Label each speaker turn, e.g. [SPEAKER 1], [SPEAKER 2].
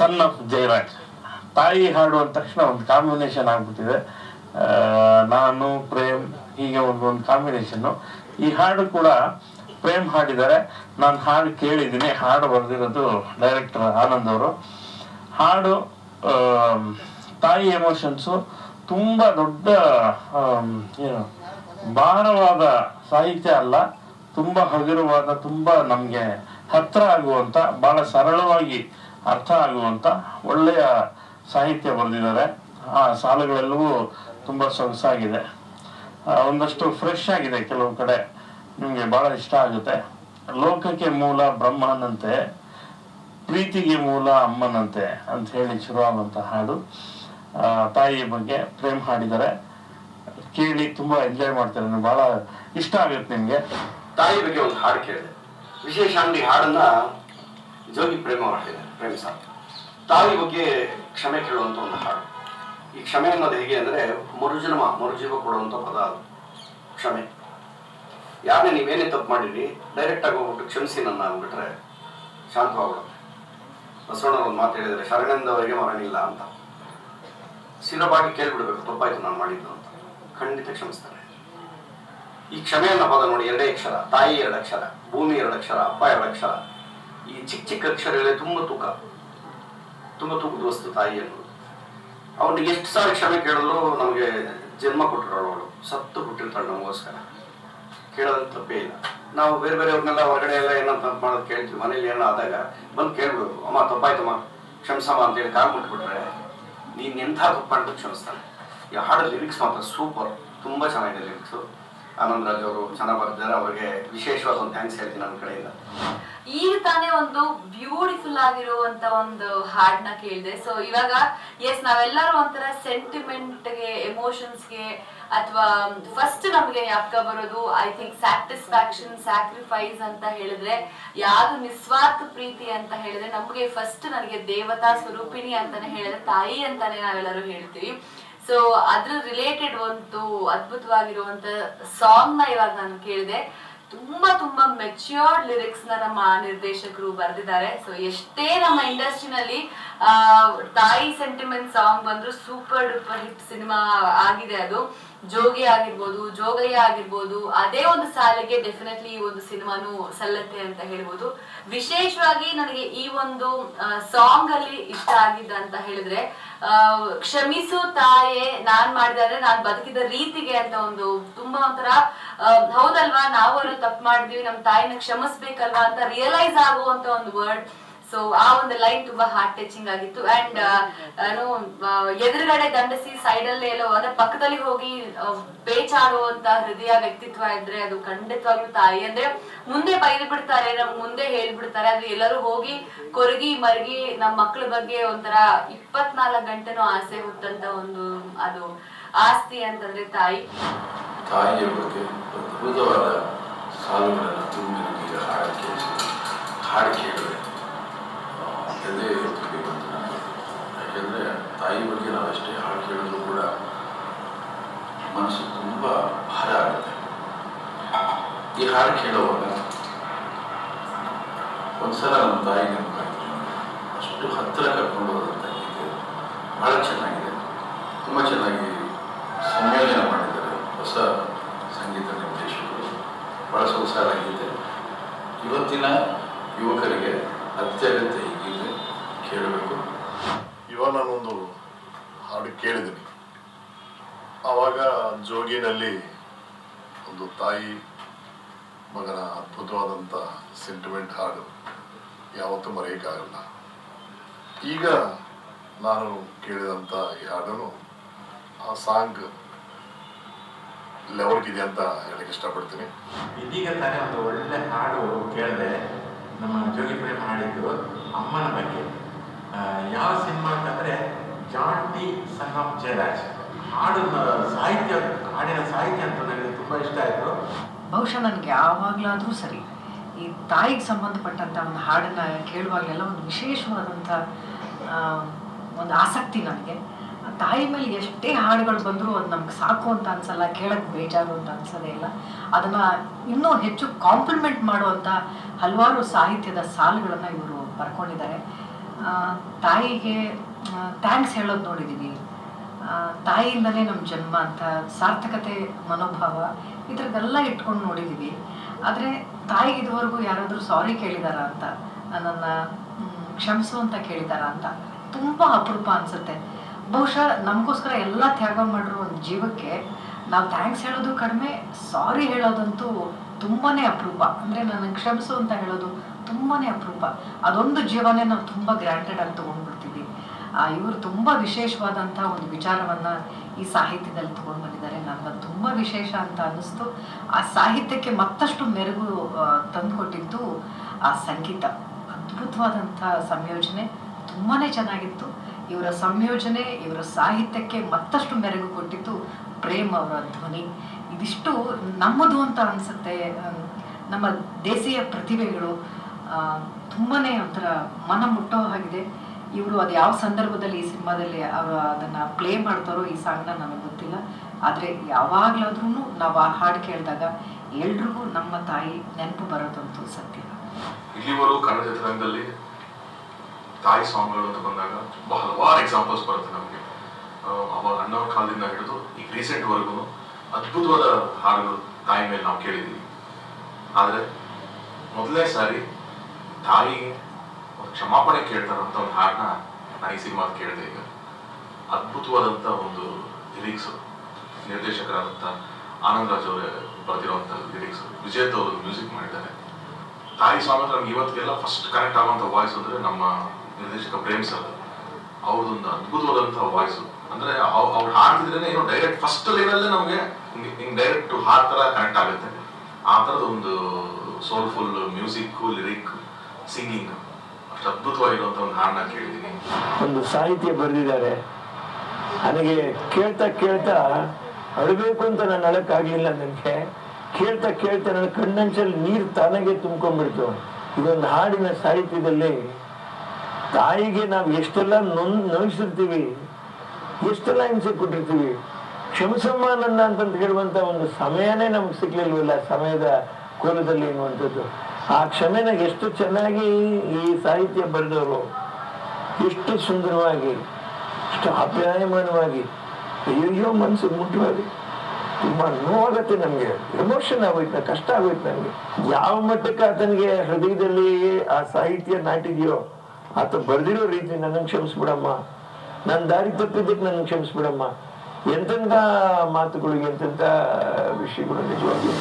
[SPEAKER 1] Son of Jayaraj ತಾಯಿ ಹಾಡು ಅಂದ ತಕ್ಷಣ ಒಂದು ಕಾಂಬಿನೇಷನ್ ಆಗ್ಬಿಟ್ಟಿದೆ. ನಾನು, ಪ್ರೇಮ್, ಹೀಗೆ ಒಂದು ಒಂದು ಕಾಂಬಿನೇಷನ್ನು ಈ ಹಾಡು ಕೂಡ ಪ್ರೇಮ್ ಹಾಡಿದ್ದಾರೆ. ನಾನು ಹಾಡು ಕೇಳಿದ್ದೀನಿ. ಹಾಡು ಬರೆದಿರೋದು ಡೈರೆಕ್ಟರ್ ಆನಂದ್ ಅವರು. ಹಾಡು ತಾಯಿ ಎಮೋಷನ್ಸು ತುಂಬ ದೊಡ್ಡ ಏನು, ಭಾರವಾದ ಸಾಹಿತ್ಯ ಅಲ್ಲ. ತುಂಬ ಹಗುರವಾದ, ತುಂಬ ನಮಗೆ ಹತ್ರ ಆಗುವಂಥ ಭಾಳ ಸರಳವಾಗಿ ಅರ್ಥ ಆಗುವಂತ ಒಳ್ಳೆಯ ಸಾಹಿತ್ಯ ಬರೆದಿದ್ದಾರೆ. ಆ ಸಾಲುಗಳೆಲ್ಲವೂ ತುಂಬ ಸೊಗಸಾಗಿದೆ. ಒಂದಷ್ಟು ಫ್ರೆಶ್ ಆಗಿದೆ ಕೆಲವು ಕಡೆ. ನಿಮಗೆ ಬಹಳ ಇಷ್ಟ ಆಗುತ್ತೆ. ಲೋಕಕ್ಕೆ ಮೂಲ ಬ್ರಹ್ಮನಂತೆ, ಪ್ರೀತಿಗೆ ಮೂಲ ಅಮ್ಮನಂತೆ ಅಂತ ಹೇಳಿ ಶುರುವಾಗುವಂಥ ಹಾಡು. ತಾಯಿಯ ಬಗ್ಗೆ ಪ್ರೇಮ್ ಹಾಡಿದ್ದಾರೆ. ಕೇಳಿ ತುಂಬಾ ಎಂಜಾಯ್ ಮಾಡ್ತಾರೆ. ಬಹಳ ಇಷ್ಟ ಆಗುತ್ತೆ ನಿಮ್ಗೆ.
[SPEAKER 2] ತಾಯಿ ಬಗ್ಗೆ ಒಂದು ಹಾಡು ಕೇಳಿದೆ. ವಿಶೇಷ ಅಂಗಡಿ ಹಾಡನ್ನ ಜೋಗಿ ಪ್ರೇಮ ಅವ್ರು ಪ್ರೇಮ ಪ್ರೇಮ್ ಸರ್ ತಾಯಿ ಬಗ್ಗೆ ಕ್ಷಮೆ ಕೇಳುವಂತ ಒಂದು ಹಾಡು. ಈ ಕ್ಷಮೆ ಅನ್ನೋದು ಹೇಗೆ ಅಂದ್ರೆ ಮರುಜನ್ಮ, ಮರುಜೀವ ಕೊಡುವಂತ ಪದ ಅದು. ಕ್ಷಮೆ. ಯಾರನ್ನೇ ನೀವೇನೇ ತಪ್ಪು ಮಾಡಿರಿ ಡೈರೆಕ್ಟ್ ಆಗಿ ಹೋಗ್ಬಿಟ್ಟು ಕ್ಷಮಿಸಿ ನನ್ನ ಅಂದ್ಬಿಟ್ರೆ ಶಾಂತವಾಗ್ಬಿಡುತ್ತೆ. ಬಸವಣ್ಣ ಒಂದು ಮಾತು ಹೇಳಿದ್ರೆ, ಶರಣೆಂದವರಿಗೆ ಮರಣಿಲ್ಲ ಅಂತ. ಸಿರಬಾಗಿ ಕೇಳ್ಬಿಡ್ಬೇಕು, ತಪ್ಪಾಯ್ತು ನಾನು ಮಾಡಿದ್ದು ಅಂತ. ಖಂಡಿತ ಕ್ಷಮಿಸ್ತಾರೆ. ಈ ಕ್ಷಮೆ ಅನ್ನೋ ಪದ ನೋಡಿ ಎರಡೇ ಅಕ್ಷರ, ತಾಯಿ ಎರಡು ಅಕ್ಷರ ಭೂಮಿ ಎರಡು ಅಕ್ಷರ ಅಪ್ಪ ಎರಡು ಅಕ್ಷರ ಈ ಚಿಕ್ಕ ಚಿಕ್ಕ ಅಕ್ಷರಗಳೇ ತುಂಬ ತೂಕ. ತುಂಬ ತೂಕದ ವಸ್ತು ತಾಯಿ ಅನ್ನೋದು. ಅವನಿಗೆ ಎಷ್ಟು ಸಾರಿ ಕ್ಷಮೆ ಕೇಳಿದ್ರು ನಮಗೆ ಜನ್ಮ ಕೊಟ್ಟಿರೋಳು ಅವಳು ಸತ್ತು ಹುಟ್ಟಿರ್ತಾಳೆ ನಮಗೋಸ್ಕರ. ಕೇಳೋದಂತ ತಪ್ಪೇ ಇಲ್ಲ. ನಾವು ಬೇರೆ ಬೇರೆಯವ್ರನ್ನೆಲ್ಲ ಹೊರಗಡೆ ಎಲ್ಲ ಏನಂತ ಮಾಡೋದು ಕೇಳ್ತೀವಿ. ಮನೇಲಿ ಏನೋ ಆದಾಗ ಬಂದು ಕೇಳ್ಬೋದು. ಅಮ್ಮ ತಪ್ಪಾಯ್ತಮ್ಮ ಕ್ಷಮಿಸಮ್ಮ ಅಂತೇಳಿ ಕಾಲು ಮುಟ್ಬಿಟ್ರೆ ನೀನು ಎಂಥ ತಪ್ಪು ಕ್ಷಮಿಸ್ತಾನೆ ಈ ಹಾಡು ಲಿರಿಕ್ಸ್ ಮಾತ್ರ? ಸೂಪರ್. ತುಂಬ ಚೆನ್ನಾಗಿದೆ ಲಿರಿಕ್ಸು ಆನಂದ್ ರಾಜ್ ಅವರು ಚೆನ್ನಾಗಿ ಬರ್ತಿದ್ದಾರೆ ಅವರಿಗೆ ವಿಶೇಷವಾದ ಒಂದು ಥ್ಯಾಂಕ್ಸ್ ಹೇಳ್ತೀನಿ ನನ್ನ ಕಡೆಯಿಂದ.
[SPEAKER 3] ಈಗ ತಾನೇ ಒಂದು ಬ್ಯೂಟಿಫುಲ್ ಆಗಿರುವಂತ ಒಂದು ಹಾಡ್ನ ಕೇಳಿದೆ. ಸೊ ಇವಾಗ ಎಸ್ ನಾವೆಲ್ಲರೂ ಒಂಥರ ಎಮೋಷನ್ಸ್ಗೆ ಅಥವಾ ಫಸ್ಟ್ ನಮ್ಗೆ ಯಾಕ ಬರೋದು ಐ ಥಿಂಕ್ ಸ್ಯಾಟಿಸ್ಫ್ಯಾಕ್ಷನ್ ಸ್ಯಾಕ್ರಿಫೈಸ್ ಅಂತ ಹೇಳಿದ್ರೆ, ಯಾವ್ದು ನಿಸ್ವಾರ್ಥ ಪ್ರೀತಿ ಅಂತ ಹೇಳಿದ್ರೆ, ನಮ್ಗೆ ಫಸ್ಟ್ ನನಗೆ ದೇವತಾ ಸ್ವರೂಪಿಣಿ ಅಂತಾನೆ ಹೇಳಿದ್ರೆ, ತಾಯಿ ಅಂತಾನೆ ನಾವೆಲ್ಲರೂ ಹೇಳ್ತೀವಿ. ಸೊ ಅದ್ರ ರಿಲೇಟೆಡ್ ಒಂದು ಅದ್ಭುತವಾಗಿರುವಂತ ಸಾಂಗ್ನ ಇವಾಗ ನಾನು ಕೇಳಿದೆ. ತುಂಬಾ ತುಂಬಾ ಮೆಚ್ಯೂರ್ಡ್ ಲಿರಿಕ್ಸ್ನ ನಮ್ಮ ನಿರ್ದೇಶಕರು ಬರೆದಿದ್ದಾರೆ. ಸೊ ಎಷ್ಟೇ ನಮ್ಮ ಇಂಡಸ್ಟ್ರಿನಲ್ಲಿ ತಾಯಿ ಸೆಂಟಿಮೆಂಟ್ ಸಾಂಗ್ ಬಂದ್ರು ಸೂಪರ್ ಡೂಪರ್ ಹಿಟ್ ಸಿನಿಮಾ ಆಗಿದೆ ಅದು. ಜೋಗಿ ಆಗಿರ್ಬೋದು, ಜೋಗಯ್ಯ ಆಗಿರ್ಬೋದು, ಅದೇ ಒಂದು ಸಾಲಿಗೆ ಡೆಫಿನೆಟ್ಲಿ ಈ ಒಂದು ಸಿನಿಮಾನು ಸಲ್ಲತ್ತೆ ಅಂತ ಹೇಳ್ಬೋದು. ವಿಶೇಷವಾಗಿ ನನಗೆ ಈ ಒಂದು ಸಾಂಗ್ ಅಲ್ಲಿ ಇಷ್ಟ ಆಗಿದ್ದ ಅಂತ ಹೇಳಿದ್ರೆ ಕ್ಷಮಿಸು ತಾಯೇ, ನಾನ್ ಮಾಡಿದ್ರೆ ನಾನ್ ಬದುಕಿದ ರೀತಿಗೆ ಅಂತ ಒಂದು ತುಂಬಾ ಒಂಥರ ಹೌದಲ್ವಾ, ನಾವು ತಪ್ಪು ಮಾಡಿದ್ವಿ, ನಮ್ ತಾಯಿನ ಕ್ಷಮಿಸ್ಬೇಕಲ್ವಾ ಅಂತ ರಿಯಲೈಸ್ ಆಗುವಂತ ಒಂದು ವರ್ಡ್ ಸೊ ಆ ಒಂದು ಲೈನ್ ತುಂಬಾ ಹಾರ್ಟ್ ಟಚಿಂಗ್ ಆಗಿತ್ತು ಅಂಡ್ ಏನು ಆ, ಎದುರುಗಡೆ ದಂಡಸಿ ಸೈಡ್ ಅಲ್ಲಿ ಎಲ್ಲೋ ಅಂದ್ರೆ ಪಕ್ಕದಲ್ಲಿ ಹೋಗಿ ಬೇಚಾಡುವಂತ ಹೃದಯ ವ್ಯಕ್ತಿತ್ವ ಇದ್ರೆ ಅದು ಖಂಡಿತವಾಗ್ಲೂ ತಾಯಿ. ಅಂದ್ರೆ ಮುಂದೆ ಬೈದು ಬಿಡ್ತಾರೆ ನಮ್ ಮುಂದೆ ಹೇಳ್ಬಿಡ್ತಾರೆ. ಅದು ಎಲ್ಲರೂ ಹೋಗಿ ಕೊರಗಿ ಮರಗಿ ನಮ್ಮ ಮಕ್ಳ ಬಗ್ಗೆ ಒಂಥರ ಇಪ್ಪತ್ನಾಲ್ಕು ಗಂಟೆನೂ ಆಸೆ ಹುಟ್ಟಂತ ಒಂದು ಅದು ಆಸ್ತಿ ಅಂತಂದ್ರೆ ತಾಯಿ.
[SPEAKER 4] ತಾಯಿಯ ಬಗ್ಗೆ ಅದ್ಭುತವಾದ ಸಾಲುಗಳನ್ನು ತುಂಬಿ ನಮಗೆ ಒಂದ್ಸಲ ನಮ್ಮ ತಾಯಿ ನನಗೆ. ಅಷ್ಟು ಹತ್ತಿರ ಕರ್ಕೊಂಡು ಹೋದಂಥ ಗೀತೆ ಬಹಳ ಚೆನ್ನಾಗಿದೆ. ತುಂಬ ಚೆನ್ನಾಗಿ ಸಂಯೋಜನೆ ಮಾಡಿದ್ದಾರೆ ಹೊಸ ಸಂಗೀತ ನಿರ್ದೇಶಕರು. ಬಹಳ ಸೊಗಸಾಗಿದೆ ಇವತ್ತಿನ ಯುವಕರಿಗೆ ಅತ್ಯಗತ್ಯ ಗೀತೆ ಕೇಳಬೇಕು.
[SPEAKER 5] ಇವಾಗ ನಾನೊಂದು ಹಾಡು ಕೇಳಿದ್ದೀನಿ. ಆವಾಗ ಜೋಗಿನಲ್ಲಿ ಒಂದು ತಾಯಿ ಮಗನ ಅದ್ಭುತವಾದಂಥ ಸೆಂಟಿಮೆಂಟ್ ಹಾಡು ಯಾವತ್ತೂ ಮರೆಯೋಕ್ಕಾಗಲ್ಲ. ಈಗ ನಾನು ಕೇಳಿದಂಥ ಈ ಹಾಡನ್ನು ಆ ಸಾಂಗ್ ಲೆವೆಲ್ಗಿದೆ ಅಂತ ಹೇಳಕ್ಕೆ ಇಷ್ಟಪಡ್ತೀನಿ.
[SPEAKER 6] ಇದೀಗ ತಾನೇ ಒಂದು ಒಳ್ಳೆ ಹಾಡು ಕೇಳಿದೆ ನಮ್ಮ ಜೋಗಿ ಪ್ರೇಮ ಹಾಡಿದ್ದು ಅಮ್ಮನ ಬಗ್ಗೆ. ಯಾವ ಸಿನಿಮಾ ಅಂತಂದ್ರೆ ಜಾಂಟಿ ಸನ್ ಆಫ್ ಜಯರಾಜ್. ಹಾಡಿನ ಸಾಹಿತ್ಯ ಹಾಡಿನ ಸಾಹಿತ್ಯ ಅಂತ ನನಗೆ ತುಂಬ ಇಷ್ಟ ಆಯಿತು.
[SPEAKER 7] ಬಹುಶಃ ನನಗೆ ಯಾವಾಗಲಾದರೂ ಸರಿ. ಈ ತಾಯಿಗೆ ಸಂಬಂಧಪಟ್ಟಂಥ ಒಂದು ಹಾಡನ್ನು ಕೇಳುವಾಗಲೆಲ್ಲ ಒಂದು ವಿಶೇಷವಾದಂಥ ಒಂದು ಆಸಕ್ತಿ ನನಗೆ. ತಾಯಿ ಮೇಲೆ ಎಷ್ಟೇ ಹಾಡುಗಳು ಬಂದರೂ ಅದು ನಮ್ಗೆ ಸಾಕು ಅಂತ ಅನ್ಸಲ್ಲ, ಕೇಳಕ್ಕೆ ಬೇಜಾರು ಅಂತ ಅನ್ಸೋದೇ ಇಲ್ಲ. ಅದನ್ನು ಇನ್ನೂ ಹೆಚ್ಚು ಕಾಂಪ್ಲಿಮೆಂಟ್ ಮಾಡುವಂಥ ಹಲವಾರು ಸಾಹಿತ್ಯದ ಸಾಲುಗಳನ್ನು ಇವರು ಬರ್ಕೊಂಡಿದ್ದಾರೆ. ತಾಯಿಗೆ ಥ್ಯಾಂಕ್ಸ್ ಹೇಳೋದು ನೋಡಿದ್ದೀವಿ ತಾಯಿಯಿಂದಲೇ ನಮ್ಮ ಜನ್ಮ ಅಂತ ಸಾರ್ಥಕತೆ, ಮನೋಭಾವ ಇದ್ರದ್ದೆಲ್ಲ ಇಟ್ಕೊಂಡು ನೋಡಿದ್ದೀವಿ ಆದರೆ ತಾಯಿಗೆ ಇದುವರೆಗೂ ಯಾರಾದರೂ ಸಾರಿ ಕೇಳಿದಾರ ಅಂತ? ನನ್ನನ್ನು ಕ್ಷಮಿಸು ಅಂತ ಕೇಳಿದಾರ ಅಂತ? ತುಂಬ ಅಪರೂಪ ಅನಿಸುತ್ತೆ. ಬಹುಶಃ ನಮಗೋಸ್ಕರ ಎಲ್ಲ ತ್ಯಾಗ ಮಾಡಿರೋ ಒಂದು ಜೀವಕ್ಕೆ ನಾವು ಥ್ಯಾಂಕ್ಸ್ ಹೇಳೋದು ಕಡಿಮೆ ಸಾರಿ ಹೇಳೋದಂತೂ ತುಂಬಾ ಅಪರೂಪ. ಅಂದರೆ ನನಗೆ ಕ್ಷಮಿಸು ಅಂತ ಹೇಳೋದು ತುಂಬಾ ಅಪರೂಪ. ಅದೊಂದು ಜೀವನೇ ನಾವು ತುಂಬ ಗ್ರ್ಯಾಂಟೆಡ್ ಆಗಿ ತೊಗೊಂಡ್ಬಿಡ್ತೀವಿ. ಇವರು ತುಂಬ ವಿಶೇಷವಾದಂಥ ಒಂದು ವಿಚಾರವನ್ನು ಈ ಸಾಹಿತ್ಯದಲ್ಲಿ ತೊಗೊಂಡು ಬಂದಿದ್ದಾರೆ ನನಗೆ ತುಂಬ ವಿಶೇಷ ಅಂತ ಅನ್ನಿಸ್ತು. ಆ ಸಾಹಿತ್ಯಕ್ಕೆ ಮತ್ತಷ್ಟು ಮೆರುಗು ತಂದುಕೊಟ್ಟಿದ್ದು, ಆ, ಸಂಗೀತ. ಅದ್ಭುತವಾದಂಥ ಸಂಯೋಜನೆ. ತುಂಬಾ ಚೆನ್ನಾಗಿತ್ತು. ಇವರ ಸಂಯೋಜನೆ, ಇವರ ಸಾಹಿತ್ಯಕ್ಕೆ ಮತ್ತಷ್ಟು ಮೆರುಗು ಕೊಟ್ಟಿದ್ದು ಪ್ರೇಮ್ ಅವರ ಧ್ವನಿ. ಇದಿಷ್ಟು ನಮ್ಮದು ಅಂತ ಅನಿಸುತ್ತೆ. ನಮ್ಮ ದೇಸಿಯ ಪ್ರತಿಭೆಗಳು ತುಂಬಾನೇ ಒಂಥರ ಮನ ಮುಟ್ಟೋ ಹಾಗಿದೆ. ಇವರು ಅದು ಯಾವ ಸಂದರ್ಭದಲ್ಲಿ ಈ ಸಿನಿಮಾದಲ್ಲಿ ಅವರು ಅದನ್ನು ಪ್ಲೇ ಮಾಡ್ತಾರೋ ಈ ಸಾಂಗ್ನ ನನಗೆ ಗೊತ್ತಿಲ್ಲ. ಆದರೆ ಯಾವಾಗಲಾದ್ರೂ ನಾವು ಆ ಹಾಡು ಕೇಳಿದಾಗ ಎಲ್ರಿಗೂ ನಮ್ಮ ತಾಯಿ ನೆನಪು ಬರೋದಂತೂ ಸತ್ಯ.
[SPEAKER 8] ಇಲ್ಲಿವರೆಗೂ ಕನ್ನಡ ಚಿತ್ರರಂಗದಲ್ಲಿ ತಾಯಿ ಸಾಂಗ್ಗಳು ಅಂತ ಬಂದಾಗ ಹಲವಾರು ಎಕ್ಸಾಂಪಲ್ಸ್ ಬರುತ್ತೆ ನಮಗೆ. ಅವಾಗ ಅಣ್ಣವ್ರ ಕಾಲದಿಂದ ಹಿಡಿದು ಈಗ ರೀಸೆಂಟ್ವರೆಗೂ ಅದ್ಭುತವಾದ ಹಾಡುಗಳು ತಾಯಿ ಮೇಲೆ ನಾವು ಕೇಳಿದ್ವಿ. ಆದರೆ ಮೊದಲನೇ ಸಾರಿ ಒಂದು ಕ್ಷಮಾಪಣೆ ಕೇಳ್ತಾರಂತ ಒಂದು ಹಾಡನ್ನ ನಾನು ಈ ಸಿನಿಮಾದ ಕೇಳಿದೆ ಈಗ. ಅದ್ಭುತವಾದಂಥ ಒಂದು ಲಿರಿಕ್ಸ್ ನಿರ್ದೇಶಕರಾದಂಥ ಆನಂದ್ ರಾಜ್ ಅವರೇ ಬರೆದಿರುವಂಥ ಲಿರಿಕ್ಸ್ ಅವರು ಮ್ಯೂಸಿಕ್ ಮಾಡಿದ್ದಾರೆ. ತಾಯಿ ಅಂದ್ರೆ ನಮ್ಗೆ ಇವತ್ತಿಗೆಲ್ಲ ಫಸ್ಟ್ ಕನೆಕ್ಟ್ ಆಗುವಂಥ ವಾಯ್ಸ್ ಅಂದ್ರೆ ನಮ್ಮ ನಿರ್ದೇಶಕ ಪ್ರೇಮ್ ಸರ್ ಅವ್ರದ್ದೊಂದು ಅದ್ಭುತವಾದಂಥ ವಾಯ್ಸ್ ಅಂದ್ರೆ ಅವ್ರು ಹಾಡ್ತಿದ್ರೆ ಏನೋ ಡೈರೆಕ್ಟ್ ಫಸ್ಟ್ ಲೈನಲ್ಲೇ ನಮಗೆ ಹಿಂಗೆ ಡೈರೆಕ್ಟ್ ಹಾಡ್ ಥರ ಕನೆಕ್ಟ್ ಆಗುತ್ತೆ. ಆ ಥರದ ಒಂದು ಸೋಲ್ಫುಲ್ ಮ್ಯೂಸಿಕ್ ಲಿರಿಕ್ ಸಿಂಗಿಂಗ್ ಒಂದು
[SPEAKER 9] ಸಾಹಿತ್ಯ ಬರೆದಿದ್ದಾರೆ. ನನಗೆ ಕೇಳ್ತಾ ಕೇಳ್ತಾ ಅಳಬೇಕು ಅಂತ ನಾನು ಅಳಕ್ಕಾಗ್ಲಿಲ್ಲ ನನಗೆ. ಕೇಳ್ತಾ ಕೇಳ್ತಾ ನನ್ನ ಕಣ್ಣಂಚಲ್ಲಿ ನೀರು ತಾನಾಗೆ ತುಂಬ್ಕೊಂಡ್ಬಿಡ್ತು. ಇದೊಂದು ಹಾಡಿನ ಸಾಹಿತ್ಯದಲ್ಲಿ ತಾಯಿಗೆ ನಾವು ಎಷ್ಟೆಲ್ಲ ನೊಂದ್ ನೋಯಿಸಿರ್ತೀವಿ, ಎಷ್ಟೆಲ್ಲ ಹಿಂಸೆ ಕೊಟ್ಟಿರ್ತೀವಿ. ಕ್ಷಮಿಸಮ್ಮ ನನ್ನ ಅಂತಂತ ಹೇಳುವಂತ ಒಂದು ಸಮಯನೇ ನಮ್ಗೆ ಸಿಗ್ಲಿಲ್ವಲ್ಲ, ಸಮಯದ ಕೋಲದಲ್ಲಿ ಎನ್ನುವಂಥದ್ದು. ಆ ಕ್ಷಮೆನ ಎಷ್ಟು ಚೆನ್ನಾಗಿ ಈ ಸಾಹಿತ್ಯ ಬರೆದವರು. ಎಷ್ಟು ಸುಂದರವಾಗಿ, ಎಷ್ಟು ಅಪ್ಯಾಯಮಾನವಾಗಿ ಅಯ್ಯೋ ಮನಸ್ಸು ಮುಟ್ಟುವಾಗಿ ತುಂಬಾ ನೋವಾಗತ್ತೆ ನಮಗೆ, ಎಮೋಷನ್ ಆಗೋಯ್ತು, ಕಷ್ಟ ಆಗೋಯ್ತು ನಮ್ಗೆ. ಯಾವ ಮಟ್ಟಕ್ಕೆ ಆತನಿಗೆ ಹೃದಯದಲ್ಲಿ ಆ ಸಾಹಿತ್ಯ ನಾಟಿದೆಯೋ, ಆತ ಬರೆದಿರೋ ರೀತಿ ನನಗೆ ಕ್ಷಮಿಸ್ಬಿಡಮ್ಮ. ನನ್ನ ದಾರಿ ತಪ್ಪಿದ್ದಕ್ಕೆ ನನಗೆ ಕ್ಷಮಿಸ್ಬಿಡಮ್ಮ. ಎಂತೆಂಥ ಮಾತುಗಳಿಗೆ, ಎಂತೆಂಥ ವಿಷಯಗಳು ನಿಜವಾಗ್ಲೂ